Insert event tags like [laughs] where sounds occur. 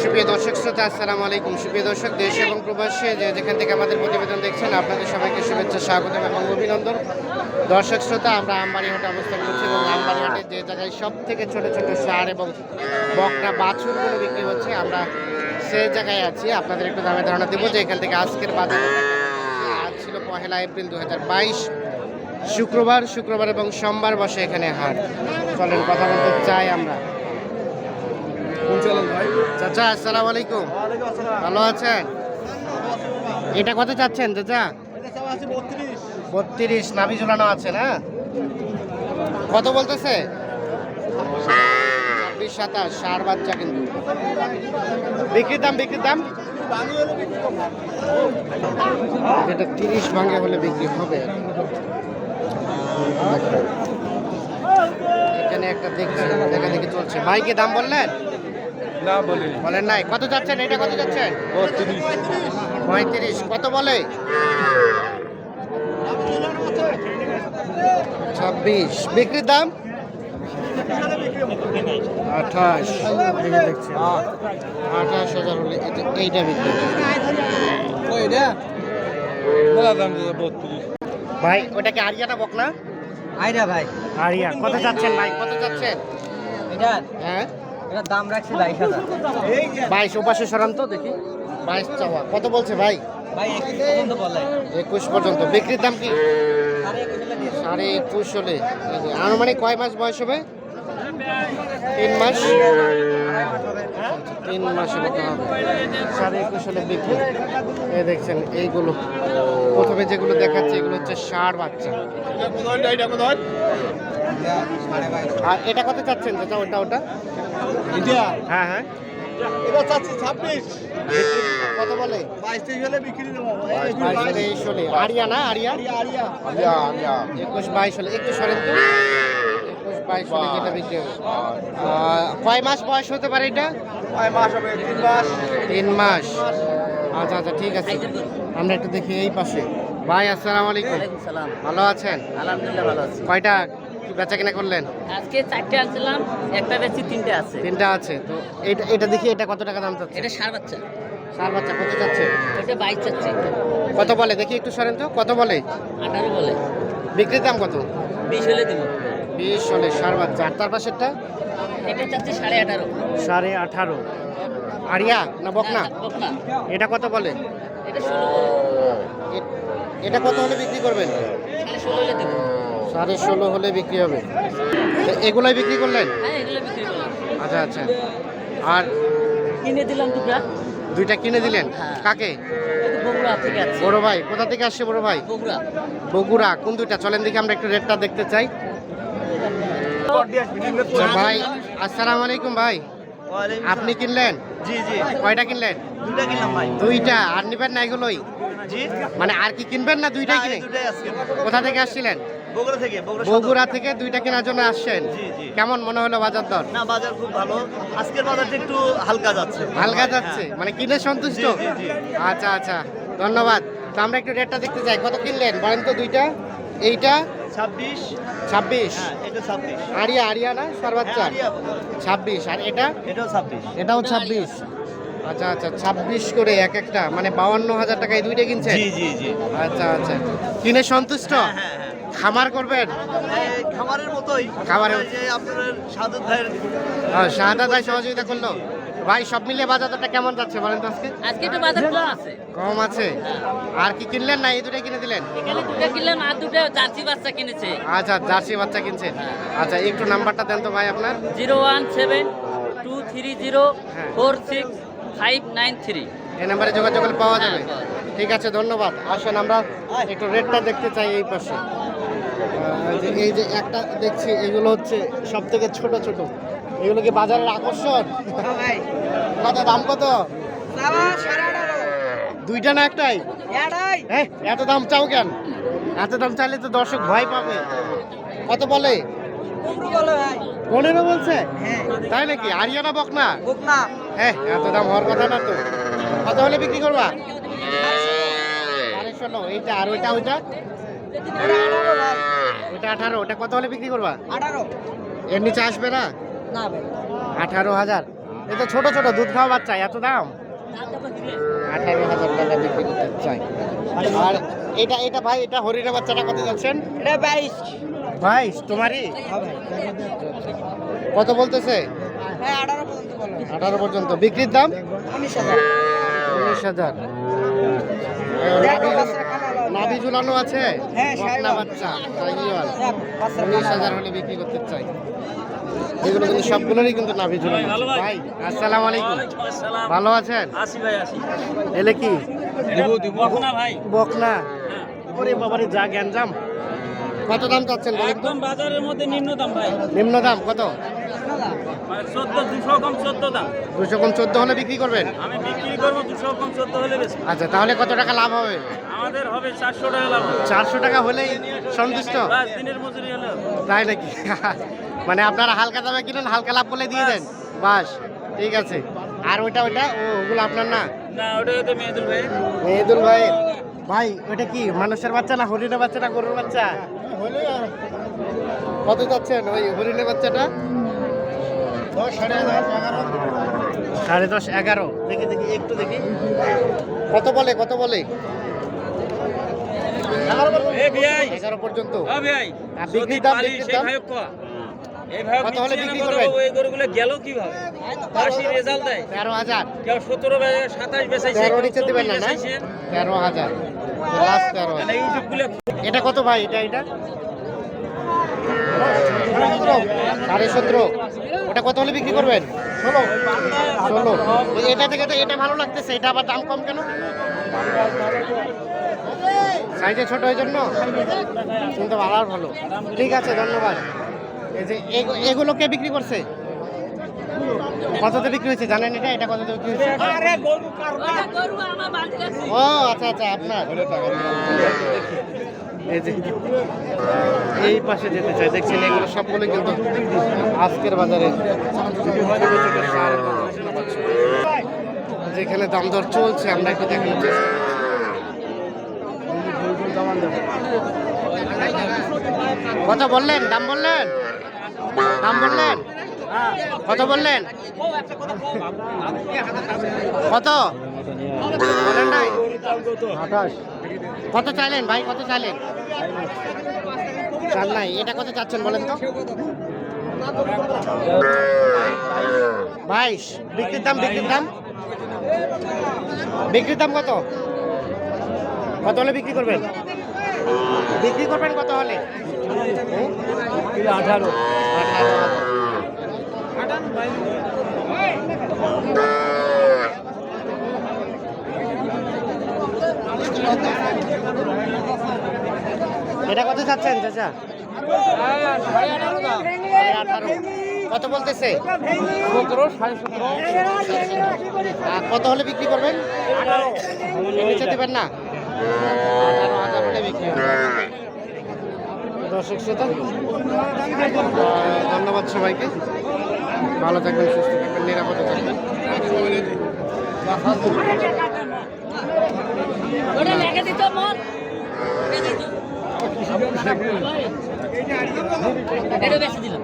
সুপ্রিয় দর্শক শ্রোতা, আসসালামু আলাইকুম। সুপ্রিয় দর্শক, দেশ এবং প্রবাসী যেখান থেকে আমাদের প্রতিবেদন দেখছেন, আপনাদের সবাইকে শুভেচ্ছা, স্বাগতম এবং অভিনন্দন। দর্শক শ্রোতা, আমরা আমবাড়িহাটে অবস্থান করছি এবং আমবাড়িহাটে যে জায়গায় সব থেকে ছোট ছোট সার এবং বকরা বাছুরগুলো বিক্রি হচ্ছে, আমরা সেই জায়গায় আছি। আপনাদের একটু দামে ধারণা দেবো যে এখান থেকে আজকের বাজার আজ ছিল পহেলা এপ্রিল দু হাজার বাইশ। শুক্রবার শুক্রবার এবং সোমবার বসে এখানে হাট। চলেন, কথা বলতে চাই আমরা। চাচা, আসসালামু আলাইকুম। ভালো আছেন? এটা কত চাচ্ছেন, চাচা? বত্রিশ নাভি ঝুলানো আছে না? কত বলতেছে? ছাব্বিশ, সাতাশ, সার বাচ্চা কিন্তু। বিক্রির দাম বিক্রির দাম? যেটা তিরিশ ভাঙে হলে বিক্রি হবে। এখানে একটা দেখছি দেখা দেখি চলছে। ভাইকে দাম বললেন? না বলি বলেন নাই। কত যাচ্ছেন এটা কত যাচ্ছেন পঁয়ত্রিশ। কত বলে? ছাব্বিশ। বিক্রির দাম? আঠাশ। আঠাশ হাজার হলে এইটা বিক্রি। ভাই ওটাকে আরিয়াটা বক না? আইরা ভাই। আরিয়া। কত যাচ্ছেন ভাই? কত যাচ্ছেন এটা? হ্যাঁ? এটার দাম রাখছি বাইশ হাজার। বাইশ ওপাশে সরান তো দেখি। বাইশ চাওয়া। কত বলছে ভাই? একুশ পর্যন্ত বিক্রির দাম কি? সাড়ে একুশ হলে। আনুমানিক কয় মাস বয়স হবে? তিন মাস? তিন মাসের মতো হবে সাড়ে একুশ হলে বিক্রি। এই দেখছেন এইগুলো। প্রথমে যেগুলো দেখাচ্ছে এগুলো হচ্ছে ষাঁড় বাচ্চা। আর এটা কত চাচ্ছেন? চাচা ওটা ওটা? হ্যাঁ হ্যাঁ। এটা চাচ্ছি ছাব্বিশ। কত বলে? বাইশ তেইশ হলে বিক্রি দেবো। তেইশ হলে। আরিয়া না আরিয়া? Area area. একুশ বাইশ হলে। একটু সরেন তো? একুশ বাইশ হলে যেটা বিক্রি হবে। আহ, কয় মাস বয়স হতে পারে এটা? কয় মাস হবে? তিন মাস। তিন মাস। আচ্ছা আচ্ছা ঠিক আছে। আমরা একটু দেখি এই পাশে। ভাই আসসালামু আলাইকুম। সালাম। ভালো আছেন? আলহামদুলিল্লাহ ভালো আছি। কয়টা? কি বেচা কিনা করলেন? আজকে চারটে আনছিলাম একটা তিনটে আছে। তিনটা আছে। তো এটা এটা দেখি এটা কত টাকা দাম চাচ্ছে? এটা সার বাচ্চা। সার বাচ্চা কত চাচ্ছে? এটা বাইশ চাচ্ছে। কত বলে? দেখি একটু সরেন তো। কত বলে? আঠারো বলে। বিক্রির দাম কত? বিশ হলে দিব। বিশ হলে সার বাচ্চা আর তার পাশেরটা? এটা চাচ্ছে সাড়ে আঠারো। সাড়ে আঠারো। আরিয়া না বকনা? বকনা। এটা কত বলে? এটা কত হলে বিক্রি করবেন? সাড়ে ষোলো হলে বিক্রি হবে। এগুলাই বিক্রি করলেন? হ্যাঁ আচ্ছা আচ্ছা। আর কিনে দিলাম দুটা। দুইটা কিনে দিলেন? হ্যাঁ। কাকে? বড় ভাই। কোথা থেকে আসছে বড় ভাই? বগুড়া। বগুড়া। কোন দুইটা? চলেন দেখি আমরা একটু রেটটা দেখতে চাই। ভাই আসসালামু আলাইকুম ভাই। আপনি কিনলেন? জি জি। কয়টা কিনলেন? দুটা কিনলাম ভাই। দুইটা? আর নিবেন না এগুলোই? জি। মানে আর কি কিনবেন না দুইটাই কিনে কোথা থেকে আসছিলেন? বগুড়া থেকে বগুড়া বগুড়া থেকে দুইটা কেনার জন্য আসছেন। কেমন মনে হলো বাজার দর? না বাজার খুব ভালো। আজকের বাজারটা একটু হালকা যাচ্ছে। হালকা যাচ্ছে? মানে কিনে সন্তুষ্ট। আচ্ছা আচ্ছা। ধন্যবাদ। তো আমরা একটু রেটটা দেখতে চাই কত কিনলেন? বলেন তো দুইটা। এইটা ছাব্বিশ। ছাব্বিশ। হ্যাঁ এটা ছাব্বিশ। আরিয়া আরিয়া না? সার বাচ্চা হ্যাঁ, আরিয়া। ছাব্বিশ। আর এটা? এটাও ছাব্বিশ। এটাও ছাব্বিশ। আচ্ছা আচ্ছা ছাব্বিশ করে এক একটা। মানে বাউান্ন হাজার টাকা এই দুইটা কিনছেন? জি জি জি। আচ্ছা আচ্ছা। কিনে সন্তুষ্ট? হ্যাঁ খামার করবেন? খামারের মতোই। খামারের আপনার সাদত ভাইয়ের শাহাদা ভাই সহযোগিতা করল। ভাই সব মিলিয়ে বাজারটা কেমন যাচ্ছে বলেন তো আজকে? আজকে একটু বাজার কম আছে। কম আছে? আর কি কিনলেন? না এই দুটাই কিনে দিলেন? এখানে দুটো কিনলাম আর দুটো জার্সি বাচ্চা কিনেছে। আচ্ছা জার্সি বাচ্চা কিনছেন আচ্ছা একটু নাম্বারটা দেন তো ভাই আপনার। Zero one seven two three zero হ্যাঁ। Four six five nine three. এই নাম্বারে যোগাযোগ করলে পাওয়া যাবে। হ্যাঁ, ঠিক আছে ধন্যবাদ। আসেন আমরা একটু রেটটা দেখতে চাই এই পাশে। এই যে একটা দেখছি এগুলো হচ্ছে সব থেকে ছোট ছোট। এগুলো কি বাজারের আকর্ষণ? কত দাম কত? দুইটা না একটাই? হ্যাঁ এত দাম চাও কেন? এত দাম চাইলে তো দর্শক ভয় পাবে। কত বলে? পনেরো বলছে? তাই নাকি? আরিয়ানা বক না হ্যাঁ এত দাম হওয়ার কথা না তো। কত হলে বিক্রি করবা? ষোলো এইটা আর ওইটা ওইটা? ওইটা আঠারো ওটা কত হলে বিক্রি করবা? আঠারো। এর নিচে আসবে না? আঠারো হাজার। এটা ছোট ছোট দুধ খাওয়া বাচ্চা এত দাম? আঠারো হাজার টাকা বিক্রি করতে চাই আর এটা এটা ভাই এটা হরিণের বাচ্চাটা কত যাচ্ছেন? এটা বাইশ। বাইশ তোমারই? কত বলতেছে? হ্যাঁ আঠারো আঠারো পর্যন্ত। বিক্রির দাম? উনিশ হাজার। উনিশ হাজার। নাভি ঝুলানো আছে? হ্যাঁ, বকনা বাচ্চা হ্যাঁ, উনিশ হাজার হলে বিক্রি করতে চাই। এগুলো কিন্তু সবগুলোরই কিন্তু নাভি ঝুলানো। ভাই। আসসালামু আলাইকুম। ভালো আছেন? আসি ভাই আসি। এলে কি? বকনা ওরে বাবারে যা গ্যাঞ্জাম কত দাম চাচ্ছেন একদম বাজারের মধ্যে নিম্ন দাম ভাই। নিম্ন দাম কত? দুশো কম চোদ্দ দাম। দুশো কম চোদ্দ হলে বিক্রি করবেন? আমি বিক্রি করব দুশো কম চোদ্দ হলে বেশি আচ্ছা তাহলে কত টাকা লাভ হবে? আমাদের হবে চারশো টাকা লাভ চারশো টাকা হলেই সন্তুষ্ট? দিনের মজুরি হলো তাই নাকি? [laughs] মানে আপনারা হালকা দামে কিনেন হালকা লাভ বলে দিয়ে দেন। বাস ঠিক আছে। আর ওইটা ওইটা? ও ওগুলো আপনার না? না ওটা তো মেয়েদুল ভাই। মেহেদুল ভাই। ভাই ওইটা কি মানুষের বাচ্চা না হরিণের বাচ্চা না গরুর বাচ্চা? কত যাচ্ছেন ওই হরিণের বাচ্চাটা? সাড়ে দশ এগারো। দেখি দেখি একটু দেখি। কত বলে কত বলে? এগারো পর্যন্ত। ও ভাই আর যদি বিক্রির দাম, বিক্রির দাম? ভাইক কয়া। এই ভাইক কত হলে বিক্রি করবেন? এই গরুগুলো গেল কীভাবে? আশি রেজাল্ট দেয়। তেরো হাজার। কেউ সতেরো সাতাশ বেচাইছে তেরো কেউ নিচে দিবেন না। তেরো হাজার। লাস্ট তেরো মানে এটা কত ভাই? এটা এটা? সাড়ে সতেরো। ওটা কত হলে বিক্রি করবেন? ষোলো। ষোলো। এটা থেকে তো এটা ভালো লাগতেছে, এটা আবার দাম কম কেন? সাইজে ছোট ওই জন্য? শুনতে ভালো আর ভালো। ঠিক আছে, ধন্যবাদ। এই যে এগু- এগুলো কে বিক্রি করছে? কততে বিক্রি হয়েছে? জানেন এটা? এটা কততে বিক্রি হয়েছে? ও আচ্ছা আচ্ছা আপনার। এই যে এই পাশে যেতে চাই। দেখছেন এগুলো সবগুলো কিন্তু আজকের বাজারে। যেখানে দাম দর চলছে আমরা একটু দেখানোর চেষ্টা। কত বললেন? দাম বললেন? দাম বললেন? কত বললেন? কত? বলেন নাই। কত চাইলেন ভাই? কত চাইলেন? চাল নাই। এটা কত চাচ্ছেন বলেন তো? বাইশ বিক্রির দাম বিক্রির দাম? বিক্রির দাম কত? কত হলে বিক্রি করবেন? বিক্রি করবেন কত হলে? আঠারো। আঠারো। এটা কত চাচ্ছেন চাচা? কত বলতেছে? কত হলে বিক্রি করবেন? নিচে দেবেন না? দর্শক শ্রোতা ধন্যবাদ সবাইকে। ভালো থাকবেন সুস্থ থাকবেন নিরাপদে থাকবেন। এটা বেশি দিলাম।